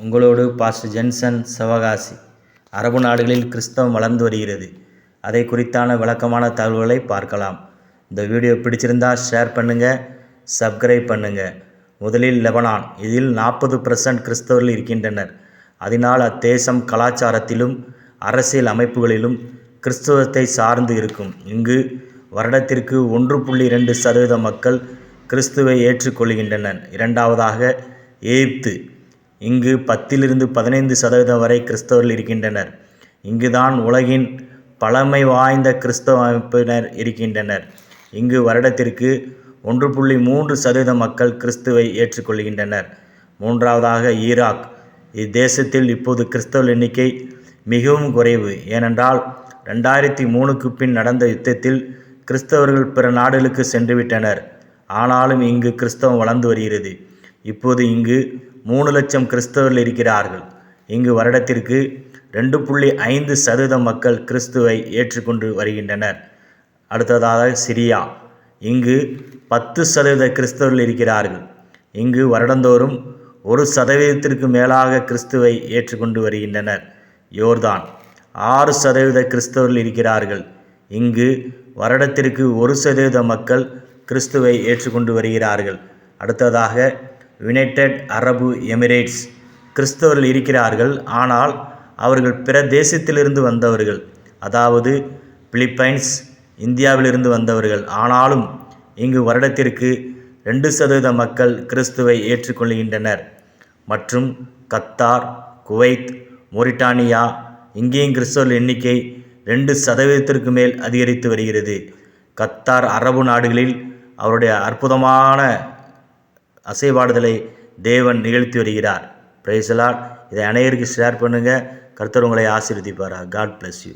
உங்களோடு pastor Jensen Sivakasi. அரபு நாடுகளில் கிறிஸ்தவம் வளர்ந்து வருகிறது. அதை குறித்தான விளக்கமான தகவல்களை பார்க்கலாம். இந்த வீடியோ பிடிச்சிருந்தா ஷேர் பண்ணுங்கள் சப்ஸ்கிரைப் பண்ணுங்கள் முதலில் லெபனான். இதில் நாற்பது பர்சன்ட் கிறிஸ்தவர்கள் இருக்கின்றனர். அதனால் அத்தேசம் கலாச்சாரத்திலும் அரசியல் அமைப்புகளிலும் கிறிஸ்தவத்தை சார்ந்து இருக்கும். இங்கு வருடத்திற்கு ஒன்று புள்ளி ரெண்டு சதவீத மக்கள் கிறிஸ்துவை ஏற்றுக்கொள்கின்றனர். இரண்டாவதாக எகிப்து. இங்கு பத்திலிருந்து பதினைந்து சதவீதம் வரை கிறிஸ்தவர்கள் இருக்கின்றனர். இங்குதான் உலகின் பழமை வாய்ந்த கிறிஸ்தவ அமைப்பினர் இருக்கின்றனர். இங்கு வருடத்திற்கு ஒன்று புள்ளி மூன்று சதவீத மக்கள் கிறிஸ்துவை ஏற்றுக்கொள்கின்றனர். மூன்றாவதாக ஈராக். இத்தேசத்தில் இப்போது கிறிஸ்தவ எண்ணிக்கை மிகவும் குறைவு. ஏனென்றால் ரெண்டாயிரத்தி மூணுக்கு பின் நடந்த யுத்தத்தில் கிறிஸ்தவர்கள் பிற நாடுகளுக்கு சென்றுவிட்டனர். ஆனாலும் இங்கு கிறிஸ்தவம் வளர்ந்து வருகிறது. இப்போது இங்கு மூணு லட்சம் கிறிஸ்தவர்கள் இருக்கிறார்கள். இங்கு வருடத்திற்கு ரெண்டு புள்ளி ஐந்து சதவீத மக்கள் கிறிஸ்துவை ஏற்றுக்கொண்டு வருகின்றனர். அடுத்ததாக சிரியா. இங்கு பத்து சதவீத கிறிஸ்தவர்கள் இருக்கிறார்கள். இங்கு வருடந்தோறும் ஒரு சதவீதத்திற்கு மேலாக கிறிஸ்துவை ஏற்றுக்கொண்டு வருகின்றனர். யோர்தான். ஆறு சதவீத கிறிஸ்தவர்கள் இருக்கிறார்கள். இங்கு வருடத்திற்கு ஒரு சதவீத மக்கள் கிறிஸ்துவை ஏற்றுக்கொண்டு வருகிறார்கள். அடுத்ததாக யுனைடெட் அரபு எமிரேட்ஸ் கிறிஸ்தவர்கள் இருக்கிறார்கள். ஆனால் அவர்கள் பிற தேசத்திலிருந்து வந்தவர்கள் அதாவது பிலிப்பைன்ஸ் இந்தியாவிலிருந்து வந்தவர்கள். ஆனாலும் இங்கு வருடத்திற்கு ரெண்டு சதவீத மக்கள் கிறிஸ்துவை ஏற்றுக்கொள்கின்றனர். மற்றும் கத்தார் குவைத் மொரிட்டானியா இங்கேயும் கிறிஸ்தவர்கள் எண்ணிக்கை ரெண்டு சதவீதத்திற்கு மேல் அதிகரித்து வருகிறது. கத்தார் அரபு நாடுகளில் அவருடைய அற்புதமான அசைவாடுதலை தேவன் நிகழ்த்தி வருகிறார். பிரைசலாட் இதை அனைவருக்கு ஷேர் பண்ணுங்கள் கர்த்தர் உங்களை ஆசீர்வதிப்பாரா காட் பிளஸ் யூ